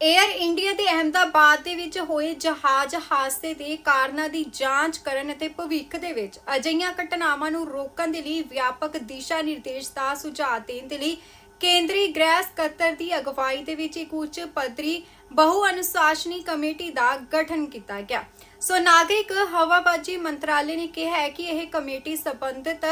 Air India ਦੇ ਅਹਮਦਾਬਾਦ ਦੇ ਵਿੱਚ ਹੋਏ ਜਹਾਜ਼ ਹਾਦਸੇ ਦੇ ਕਾਰਨਾਂ ਦੀ ਜਾਂਚ ਕਰਨ ਅਤੇ ਭਵਿੱਖ ਦੇ ਵਿੱਚ ਅਜਿਹੀਆਂ ਘਟਨਾਵਾਂ ਨੂੰ ਰੋਕਣ ਦੇ ਲਈ ਵਿਆਪਕ ਦਿਸ਼ਾ ਨਿਰਦੇਸ਼ ਦਾ ਸੁਝਾਅ ਦੇਣ ਦੇ ਲਈ ਕੇਂਦਰੀ ਗ੍ਰਹਿ ਸਕੱਤਰ ਦੀ ਅਗਵਾਈ ਦੇ ਵਿੱਚ ਇੱਕ ਉੱਚ ਪੱਧਰੀ ਬਹੁ ਅਨੁਸ਼ਾਸਨੀ ਕਮੇਟੀ ਦਾ ਗਠਨ ਕੀਤਾ ਗਿਆ। ਸੋ ਨਾਗਰਿਕ ਹਵਾਬਾਜੀ ਮੰਤਰਾਲੇ ਨੇ ਕਿਹਾ ਹੈ ਕਿ ਇਹ ਕਮੇਟੀ ਸੰਬੰਧਿਤ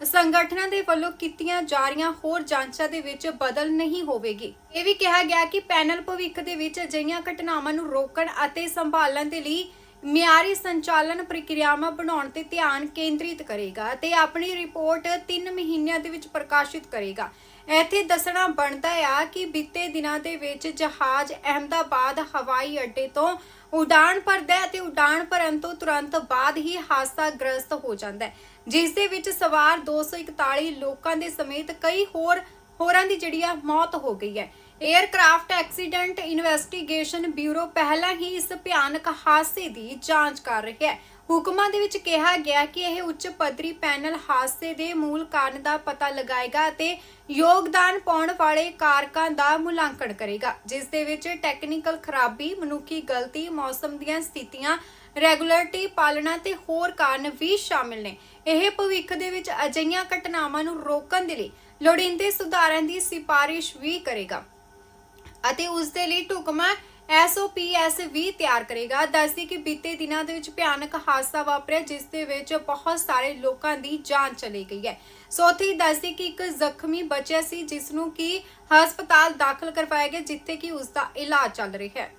ਸੰਗਠਨਾਂ ਦੇ ਵੱਲੋਂ ਕੀਤੀਆਂ ਜਾ ਰਹੀਆਂ ਹੋਰ ਜਾਂਚਾਂ ਦੇ ਵਿੱਚ ਬਦਲ ਨਹੀਂ ਹੋਵੇਗੀ। ਇਹ ਵੀ ਕਿਹਾ ਗਿਆ ਕਿ ਪੈਨਲ ਭਵਿੱਖ ਦੇ ਵਿੱਚ ਅਜਿਹੀਆਂ ਘਟਨਾਵਾਂ ਨੂੰ ਰੋਕਣ ਅਤੇ ਸੰਭਾਲਣ ਦੇ ਲਈ ਮਿਆਰੀ ਸੰਚਾਲਨ ਪ੍ਰਕਿਰਿਆਵਾਂ ਬਣਾਉਣ ਤੇ ਧਿਆਨ ਕੇਂਦਰਿਤ ਕਰੇਗਾ ਤੇ ਆਪਣੀ ਰਿਪੋਰਟ 3 ਮਹੀਨਿਆਂ ਦੇ ਵਿੱਚ ਪ੍ਰਕਾਸ਼ਿਤ ਕਰੇਗਾ। ਇੱਥੇ ਦੱਸਣਾ ਬਣਦਾ ਆ ਕਿ ਬੀਤੇ ਦਿਨਾਂ ਦੇ ਵਿੱਚ ਜਹਾਜ਼ ਅਹਮਦਾਬਾਦ ਹਵਾਈ ਅੱਡੇ ਤੋਂ ਉਡਾਣ ਭਰਦਾ ਹੈ ਤੇ ਉਡਾਣ ਭਰਨ ਤੋਂ ਤੁਰੰਤ ਬਾਅਦ ਹੀ ਹਾਦਸਾ ਗ੍ਰਸਤ ਹੋ ਜਾਂਦਾ ਹੈ, ਜਿਸ ਦੇ ਵਿੱਚ ਸਵਾਰ 241 ਲੋਕਾਂ ਦੇ ਸਮੇਤ ਕਈ ਹੋਰ ਹੋਰਾਂ ਦੀ ਜਿਹੜੀ ਆ ਮੌਤ ਹੋ ਗਈ ਹੈ। 에ਅਰਕ੍ਰਾਫਟ ਐਕਸੀਡੈਂਟ ਇਨਵੈਸਟੀਗੇਸ਼ਨ ਬਿਊਰੋ ਪਹਿਲਾਂ ਹੀ ਇਸ ਭਿਆਨਕ ਹਾਦਸੇ ਦੀ ਜਾਂਚ ਕਰ ਰਿਹਾ ਹੈ। ਹੁਕਮਾਂ ਦੇ ਵਿੱਚ ਕਿਹਾ ਗਿਆ ਕਿ ਇਹ ਉੱਚ ਪੱਧਰੀ ਪੈਨਲ ਹਾਦਸੇ ਦੇ ਮੂਲ ਕਾਰਨ ਦਾ ਪਤਾ ਲਗਾਏਗਾ ਅਤੇ ਯੋਗਦਾਨ ਪਾਉਣ ਵਾਲੇ ਕਾਰਕਾਂ ਦਾ ਮੁਲਾਂਕਣ ਕਰੇਗਾ, ਜਿਸ ਦੇ ਵਿੱਚ ਟੈਕਨੀਕਲ ਖਰਾਬੀ, ਮਨੁੱਖੀ ਗਲਤੀ, ਮੌਸਮ ਦੀਆਂ ਸਥਿਤੀਆਂ ਰੈਗੂਲਰਿਟੀ ਪਾਲਣਾ ਤੇ ਹੋਰ ਕਾਰਨ ਵੀ ਸ਼ਾਮਿਲ ਨੇ। ਇਹ ਭਵਿੱਖ ਦੇ ਵਿੱਚ ਅਜਿਹੀਆਂ ਘਟਨਾਵਾਂ ਨੂੰ ਰੋਕਣ ਦੇ ਲਈ ਲੋੜੀਂਦੇ ਸੁਧਾਰਾਂ ਦੀ ਸਿਫਾਰਿਸ਼ ਵੀ ਕਰੇਗਾ। ਅਤੇ ਉਸ ਦੇ ਲਈ ਢੁਕਵਾਂ ਐਸਓਪੀਐਸ ਵੀ ਤਿਆਰ ਕਰੇਗਾ। ਦੱਸਦੀ ਕਿ ਬੀਤੇ ਦਿਨਾਂ ਦੇ ਵਿੱਚ ਭਿਆਨਕ ਹਾਦਸਾ ਵਾਪਰਿਆ, ਜਿਸ ਦੇ ਵਿੱਚ ਬਹੁਤ ਸਾਰੇ ਲੋਕਾਂ ਦੀ ਜਾਨ ਚਲੀ ਗਈ ਹੈ। ਸੋ ਉੱਥੇ ਹੀ ਦੱਸਦੀ ਕਿ ਇੱਕ ਜ਼ਖਮੀ ਬਚਿਆ ਸੀ ਜਿਸ ਨੂੰ ਕਿ ਹਸਪਤਾਲ ਦਾਖਲ ਕਰਵਾਇਆ ਗਿਆ, ਜਿੱਥੇ ਕਿ ਉਸ ਦਾ ਇਲਾਜ ਚੱਲ ਰਿਹਾ ਹੈ।